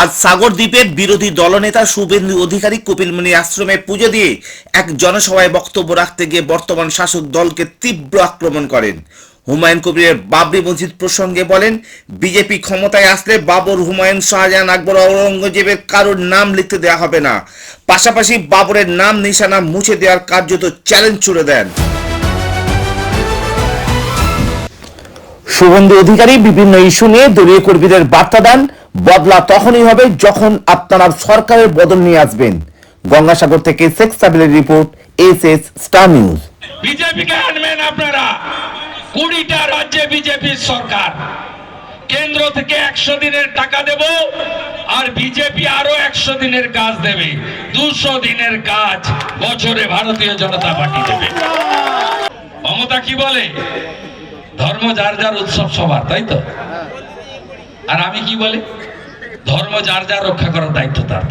আজ সাগর দ্বীপের বিরোধী দলনেতা শুভেন্দু অধিকারী কপিলমুনি আশ্রমে পুজো দিয়ে এক জনসভায় বক্তব্য রাখতে গিয়ে বর্তমান শাসক দলকে তীব্র আক্রমণ করেন। হুমায়ুন কবিরের বাবরি মসজিদ প্রসঙ্গে বলেন, বিজেপি ক্ষমতায় আসলে বাবর হুমায়ুন শাহজাহান আকবর ঔরঙ্গজেবের কারোর নাম লিখতে দেওয়া হবে না। পাশাপাশি বাবরের নাম নিশানা মুছে দেওয়ার কার্যত চ্যালেঞ্জ ছুড়ে দেন। শুভেন্দু অধিকারী বিভিন্ন ইস্যু নিয়ে দলীয় কর্মীদের বার্তা দেন। বদলা তখনই হবে যখন আপনারা সরকারের বদল নিয়ে আসবেন। গঙ্গাসাগর থেকে Sheikh সাবিলের report S S star news. বিজেপিকে আনবেন আপনারা। কুড়িটা রাজ্যে বিজেপির সরকার। কেন্দ্র থেকে একশো দিনের টাকা দেব আর বিজেপি আরও একশো দিনের কাজ দেবে। দুশো দিনের কাজ বছরে ভারতীয় জনতা পার্টি দেবে। মমতা কি বলে? ধর্ম যার যার উৎসব সবার, তাই তো? আর আমি কি বলি? ধর্ম যার যার রক্ষা করার দায়িত্ব তার।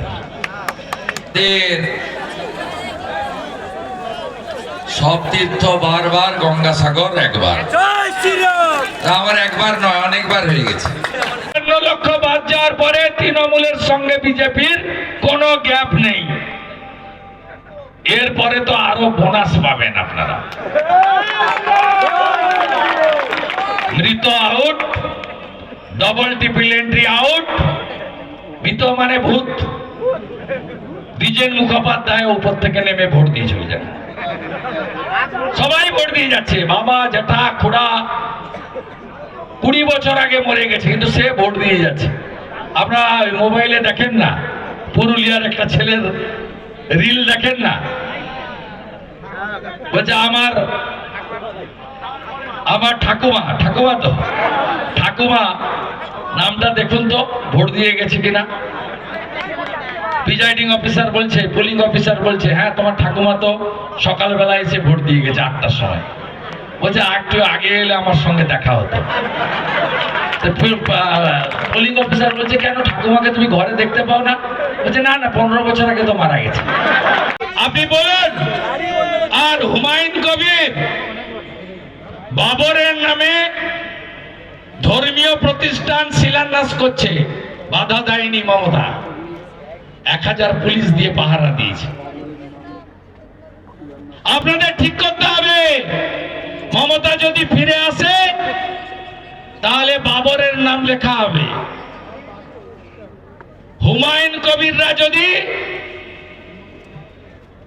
সব তীর্থ বারবার গঙ্গাসাগর একবার। আমার একবার নয় অনেকবার হয়ে গেছে। লক্ষ বাদ যাওয়ার পরে তৃণমূলের সঙ্গে বিজেপির কোনো গ্যাপ নেই। এরপরে তো আরও বোনাস পাবেন আপনারা। মৃত out double triple entry out মৃত মানে ভূত। দ্বিজেন মুখোপাধ্যায় উপর থেকে নেমে ভোট দিয়ে চলে যান সবাই ভোট দিয়ে যাচ্ছে। বাবা জেঠা খুড়া। কুড়ি বছর আগে মরে গেছে, কিন্তু সে ভোট দিয়ে যাচ্ছে। আপনারা মোবাইলে দেখেন না? পুরুলিয়ার একটা ছেলের রিল দেখেন না? বলছে, আমার আমার ঠাকুমা ঠাকুমা তো, ঠাকুমা নামটা দেখুন তো, ভোট দিয়ে গেছে কিনা? প্রিজাইডিং অফিসার বলছে পোলিং অফিসার বলছে হ্যাঁ তোমার ঠাকুমা তো সকালবেলা এসে ভোট দিয়ে গেছে আটটার সময়। বলছে একটু আগে এলে আমার সঙ্গে দেখা হতো। পোলিং অফিসার বলছে, কেন ঠাকুমাকে তুমি ঘরে দেখতে পাও না? বলছে, না না, পনেরো বছর আগে তো মারা গেছে। আপনি বলুন, আর হুমায়ুন কবির বাবরের নামে ধর্মীয় প্রতিষ্ঠান শিলান্যাস করছে। বাধা দেয়নি মমতা। এক হাজার পুলিশ দিয়ে পাহারা দিয়েছে। আপনাদের ঠিক করতে হবে। মমতা যদি ফিরে আসে, তাহলে বাবরের নাম লেখা হবে। হুমায়ুন কবিররা যদি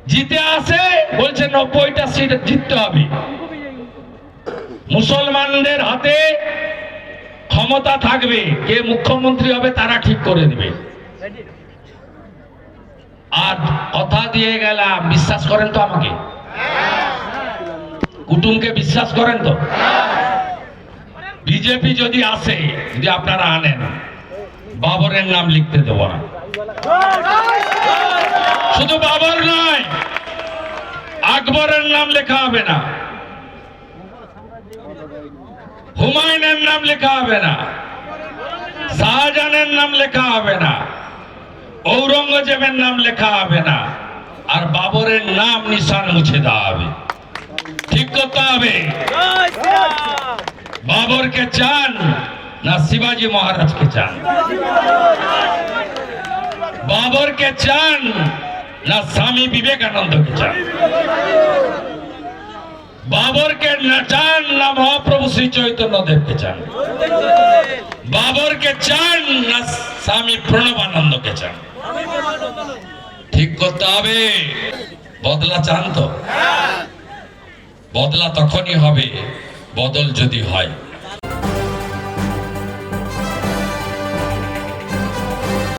জিতে আসে, বলছে নব্বইটা সিট জিততে হবে। মুসলমানদের হাতে ক্ষমতা থাকবে, কে মুখ্যমন্ত্রী হবে তারা ঠিক করে দেবে আর কথা দিয়ে গেলাম, বিশ্বাস করেন তো আমাকে? কুটুমকে বিশ্বাস করেন তো? বিজেপি যদি আসে, যদি আপনারা আনেন, বাবরের নাম লিখতে দেব না। শুধু বাবর নয়, আকবরের নাম লেখা হবে না। হুমায়ুনের নাম লেখা হবে না। শাহজাহানের নাম লেখা হবে না। ঔরঙ্গজেবের নাম লেখা হবে না। আর বাবরের নাম নিশান মুছে দেওয়া হবে। ঠিক করতে হবে। বাবরকে চান না শিবাজি মহারাজকে চান? বাবরকে চান না স্বামী বিবেকানন্দকে চান? বাবরকে না চান না মহাপ্রভু শ্রী চৈতন্য দেবকে চান। বাবরকে চান না স্বামী প্রণবানন্দকে চান। ঠিক করতে হবে। বদলা চান তো। বদলা তখনই হবে, বদল যদি হয়।